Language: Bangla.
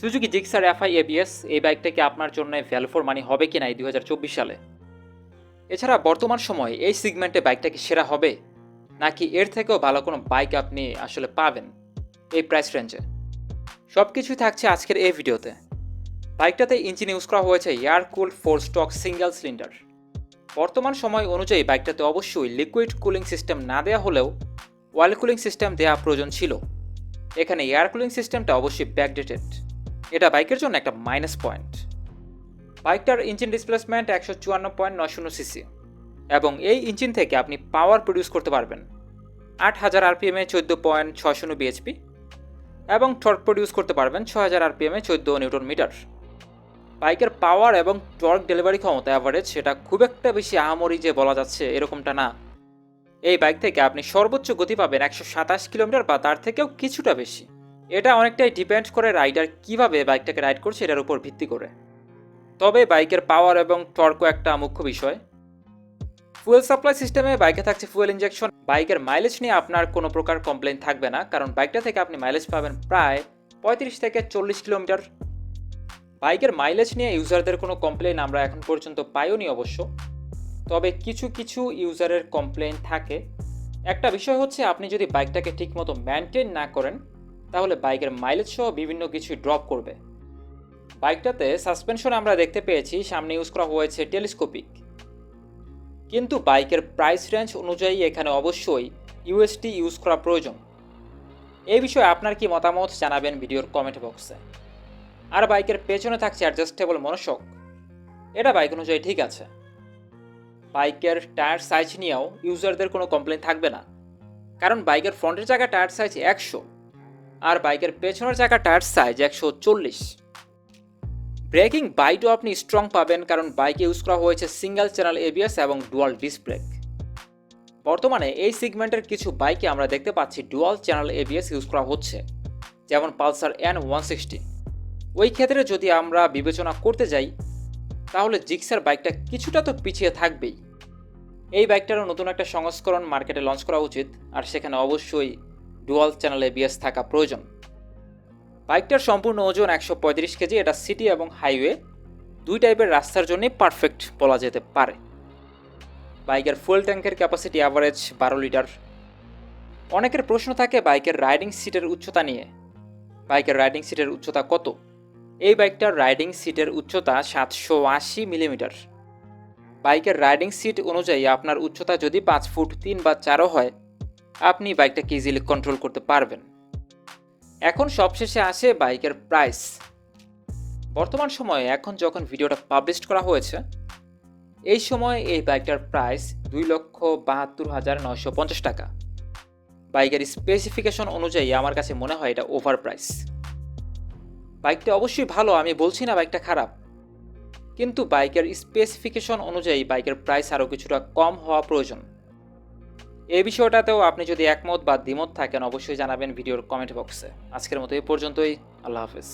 সুজুকি জিক্সার এফআই এবিএস, এই বাইকটাকে আপনার জন্য ভ্যালু ফর মানি হবে কি না এই দুই সালে? এছাড়া বর্তমান সময়ে এই সিগমেন্টে বাইকটা কি সেরা হবে? নাকি এর থেকেও ভালো কোনো বাইক আপনি আসলে পাবেন এই প্রাইস রেঞ্জে সব কিছুই থাকছে আজকের এই ভিডিওতে। বাইকটাতে ইঞ্জিন ইউজ করা হয়েছে air cool four stroke single cylinder বর্তমান সময় অনুযায়ী বাইকটাতে অবশ্যই লিকুইড কুলিং সিস্টেম না দেওয়া হলেও ওয়াল কুলিং সিস্টেম দেওয়া প্রয়োজন ছিল। এখানে এয়ার কুলিং সিস্টেমটা অবশ্যই ব্যাকডেটেড এটা বাইকের জন্য একটা মাইনাস পয়েন্ট বাইকটার ইঞ্জিন ডিসপ্লেসমেন্ট একশো চুয়ান্ন পয়েন্ট নয় শূন্য সিসি এবং এই ইঞ্জিন থেকে আপনি পাওয়ার প্রডিউস করতে পারবেন আট হাজার আরপিএমে চোদ্দ পয়েন্ট ছয় শূন্য বিএচপি এবং টর্ক প্রডিউস করতে পারবেন ছ হাজার আরপিএমে চোদ্দ নিউটন মিটার। বাইকের পাওয়ার এবং টর্ক ডেলিভারি ক্ষমতা অ্যাভারেজ সেটা খুব একটা বেশি আহামরি যে বলা যাচ্ছে এরকমটা না। এই বাইক থেকে আপনি সর্বোচ্চ গতি পাবেন একশো সাতাশ কিলোমিটার বা তার থেকেও কিছুটা বেশি। এটা অনেকটাই ডিপেন্ড করে রাইডার কীভাবে বাইকটাকে রাইড করছে, এটার উপর ভিত্তি করে। তবে বাইকের পাওয়ার এবং টর্কও একটা মুখ্য বিষয়। ফুয়েল সাপ্লাই সিস্টেমে বাইকে থাকছে ফুয়েল ইঞ্জেকশন বাইকের মাইলেজ নিয়ে আপনার কোনো প্রকার কমপ্লেন থাকবে না, কারণ বাইকটা থেকে আপনি মাইলেজ পাবেন প্রায় পঁয়ত্রিশ থেকে চল্লিশ কিলোমিটার। বাইকের মাইলেজ নিয়ে ইউজারদের কোনো কমপ্লেন আমরা এখন পর্যন্ত পাইওনি অবশ্য। তবে কিছু কিছু ইউজারের কমপ্লেন থাকে। একটা বিষয় হচ্ছে আপনি যদি বাইকটাকে ঠিকমতো মেনটেন না করেন তাহলে বাইকের মাইলেজ সহ বিভিন্ন কিছু ড্রপ করবে। বাইকটাতে সাসপেনশন আমরা দেখতে পেয়েছি, সামনে ইউজ করা হয়েছে টেলিস্কোপিক কিন্তু বাইকের প্রাইস রেঞ্জ অনুযায়ী এখানে অবশ্যই ইউএসটি ইউজ করা প্রয়োজন। এই বিষয়ে আপনার কি মতামত জানাবেন ভিডিওর কমেন্ট বক্সে আর বাইকের পেছনে থাকছে অ্যাডজাস্টেবল মনোশক এটা বাইক অনুযায়ী ঠিক আছে। বাইকের টায়ার সাইজ নিয়েও ইউজারদের কোনো কমপ্লেন থাকবে না। কারণ বাইকের ফ্রন্টের জায়গায় টায়ার সাইজ একশো। আর বাইকের পেছনের জায়গা টায়ার সাইজ একশো চল্লিশ। ব্রেকিং বাইটও আপনি স্ট্রং পাবেন কারণ বাইকে ইউজ করা হয়েছে সিঙ্গেল চ্যানেল এবিএস এবং ডুয়াল ডিস্ক ব্রেক বর্তমানে এই সিগমেন্টের কিছু বাইকে আমরা দেখতে পাচ্ছি ডুয়াল চ্যানেল এবিএস ইউজ করা হচ্ছে, যেমন পালসার এন ওয়ান সিক্সটি ওই ক্ষেত্রে যদি আমরা বিবেচনা করতে যাই, তাহলে জিক্সার বাইকটা কিছুটা তো পিছিয়ে থাকবেই। এই বাইকটারও নতুন একটা সংস্করণ মার্কেটে লঞ্চ করা উচিত, আর সেখানে অবশ্যই ডুয়াল চ্যানেল এবিএস থাকা প্রয়োজন। বাইকটার সম্পূর্ণ ওজন একশো পঁয়ত্রিশ কেজি, এটা সিটি এবং হাইওয়ে। দুই টাইপের রাস্তার জন্যই পারফেক্ট বলা যেতে পারে। বাইকের ফুয়েল ট্যাঙ্কের ক্যাপাসিটি অ্যাভারেজ বারো লিটার। অনেকের প্রশ্ন থাকে, বাইকের রাইডিং সিটের উচ্চতা নিয়ে। বাইকের রাইডিং সিটের উচ্চতা কত? এই বাইকটার রাইডিং সিটের উচ্চতা সাতশো আশি মিলিমিটার। বাইকের রাইডিং সিট অনুযায়ী আপনার উচ্চতা যদি পাঁচ ফুট তিন বা চারও হয় আপনি বাইকটাকে ইজিলি কন্ট্রোল করতে পারবেন। এখন সবশেষে আসে বাইকের প্রাইস বর্তমান সময়ে এখন যখন ভিডিওটা পাবলিশ করা হয়েছে, এই সময় এই বাইকটার প্রাইস দুই লক্ষ বাহাত্তর হাজার নয়শো পঞ্চাশ টাকা। বাইকের স্পেসিফিকেশন অনুযায়ী আমার কাছে মনে হয় এটা ওভার প্রাইস বাইকটা অবশ্যই ভালো, আমি বলছি না বাইকটা খারাপ। কিন্তু বাইকের স্পেসিফিকেশন অনুযায়ী বাইকের প্রাইস আরও কিছুটা কম হওয়া প্রয়োজন। এই বিষয়টাতেও আপনি যদি একমত বা দ্বিমত থাকেন, অবশ্যই জানাবেন ভিডিওর কমেন্ট বক্সে আজকের মতো এই পর্যন্তই। আল্লাহ হাফেজ।